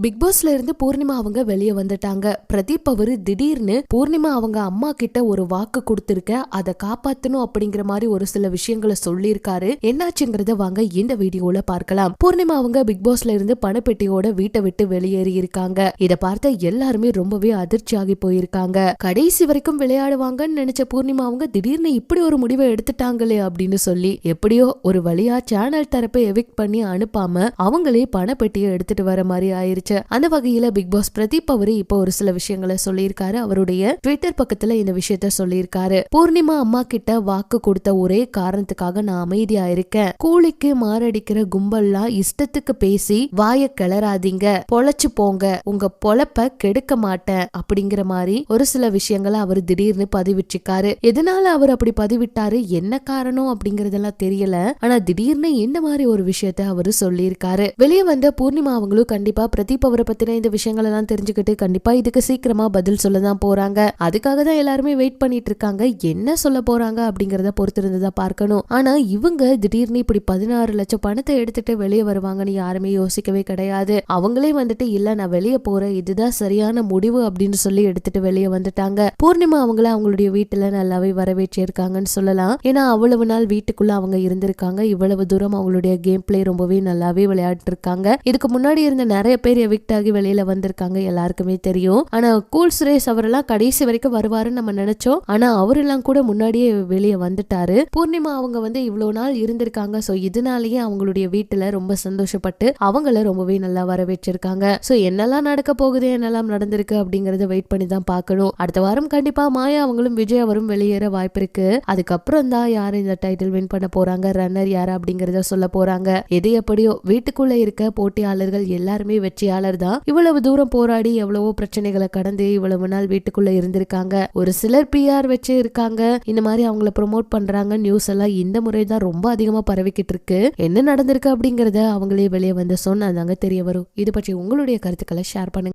Big பாஸ்ல இருந்து பூர்ணிமா அவங்க வெளியே வந்துட்டாங்க. பிரதீப் அவர் திடீர்னு பூர்ணிமா அவங்க அம்மா கிட்ட ஒரு வாக்கு கொடுத்துருக்க அதை காப்பாத்தணும் அப்படிங்கிற மாதிரி ஒரு சில விஷயங்களை சொல்லியிருக்காரு. என்னாச்சுங்கிறத வாங்க இந்த வீடியோல பார்க்கலாம். பூர்ணிமா அவங்க பிக் பாஸ்ல இருந்து பணப்பெட்டியோட வீட்டை விட்டு வெளியேறி இருக்காங்க. இதை பார்த்த எல்லாருமே ரொம்பவே அதிர்ச்சி ஆகி போயிருக்காங்க. கடைசி வரைக்கும் விளையாடுவாங்கன்னு நினைச்ச பூர்ணிமா அவங்க திடீர்னு இப்படி ஒரு முடிவை எடுத்துட்டாங்களே அப்படின்னு சொல்லி எப்படியோ ஒரு வழியா சேனல் தரப்பை எவிக்ட் பண்ணி அனுப்பாம அவங்களே பணப்பெட்டியை எடுத்துட்டு வர மாதிரி ஆயிருச்சு அந்த வகையில பிக் பாஸ் பிரதீப் அவரு இப்போ ஒரு சில விஷயங்களை சொல்லியிருக்காரு. அவருடைய ட்விட்டர் பக்கத்துல இந்த விஷயத்த சொல்லியிருக்காரு. பூர்ணிமா அம்மா கிட்ட வாக்கு கொடுத்த ஒரே காரணத்துக்காக நான் அமைதியா இருக்கேன். கூலிக்கு மாரடிக்கிற கும்பல்லாம் இஷ்டத்துக்கு பேசி வாய கிளறாதீங்க. பொழைச்சு போங்க. உங்க பொழப்ப கெடுக்க மாட்டேன். அப்படிங்கிற மாதிரி ஒரு சில விஷயங்களை அவர் திடீர்னு பதிவிட்டிருக்காரு. எதனால அவர் அப்படி பதிவிட்டாரு? என்ன காரணம் அப்படிங்கறதெல்லாம் தெரியல. ஆனா திடீர்னு இந்த மாதிரி ஒரு விஷயத்த அவரு சொல்லியிருக்காரு. வெளியே வந்த பூர்ணிமா அவங்களும் கண்டிப்பா பிரதீப் அவரை பத்தின இந்த விஷயங்கள் எல்லாம் தெரிஞ்சுக்கிட்டு கண்டிப்பா இதுக்கு சீக்கிரமா பதில் சொல்ல தான் போறாங்க. அதுக்காக தான் எல்லாருமே வெயிட் பண்ணிட்டு இருக்காங்க என்ன சொல்ல போறாங்க அப்படிங்கறத பொறுத்திருந்ததா பார்க்கணும். ஆனா இவங்க திடீர்னு இப்படி பதினாறு லட்சம் பணத்தை எடுத்துட்டு வெளியே வருவாங்கன்னு யாருமே யோசிக்கவே கிடையாது. அவங்களே வந்துட்டு இல்ல நான் வெளியே போறேன். இதுதான் சரியான முடிவு அப்படின்னு சொல்லி எடுத்துட்டு வெளியே வந்துட்டாங்க. பூர்ணிமா அவங்கள அவங்களுடைய வீட்டுல நல்லாவே வரவேற்றிருக்காங்கன்னு சொல்லலாம். ஏன்னா அவ்வளவு நாள் வீட்டுக்குள்ள அவங்க இருந்திருக்காங்க. இவ்வளவு தூரம் அவங்களுடைய கேம் பிளே ரொம்பவே நல்லாவே விளையாட்டு இருக்காங்க இதுக்கு முன்னாடி இருந்த நிறைய பேர் எவிக்ட் ஆகி வெளியில வந்திருக்காங்க எல்லாருக்குமே தெரியும். ஆனா கூல் சுரேஷ் அவரெல்லாம் கடைசி வரைக்கும் வருவாருன்னு நம்ம நினைச்சோம். ஆனா அவரெல்லாம் கூட முன்னாடியே வெளியே வந்துட்டாரு. பூர்ணிமா அவங்க வந்து இவ்வளவு நாள் இருந்திருக்காங்க. சோ இதனாலேயே அவங்களுடைய வீட்டுல ரொம்ப சந்தோஷப்பட்டு அவங்கள ரொம்பவே நல்லா வரவேற்றிருக்காங்க. சோ என்னெல்லாம் நடக்க போகுது என்னெல்லாம் நடந்திருக்கு அப்படிங்கறத வெயிட் பண்ணி தான் பார்க்கணும். அடுத்த வாரம் கண்டிப்பா மாயா அவங்களும் விஜய் அவரும் வெளியேற வாய்ப்பு இருக்கு. அதுக்கப்புறம் தான் யார் இந்த டைட்டில் வின் பண்ண போறாங்க ரன்னர் யார் அப்படிங்கறத சொல்ல போறாங்க. எது எப்படியோ வீட்டுக்குள்ள இருக்க போட்டியாளர்கள் எல்லாருமே வெற்றியாளர் தான் இவ்வளவு தூரம் போராடி எவ்வளவோ பிரச்சனைகளை கடந்து இவ்வளவு நாள் வீட்டுக்குள்ள இருந்திருக்காங்க. ஒரு சிலர் பிஆர் வச்சு இருக்காங்க. இந்த மாதிரி அவங்கள ப்ரொமோட் பண்றாங்க. நியூஸ் எல்லாம் இந்த முறை தான் ரொம்ப அதிகமா பரவிக்கிட்டு இருக்கு. என்ன நடந்திருக்கு அப்படிங்கறத அவங்களே வெளியே வந்து சொன்னாதாங்க தெரிய வரும். இது பற்றி உங்களுடைய கருத்துக்களை ஷேர் பண்ணுங்க.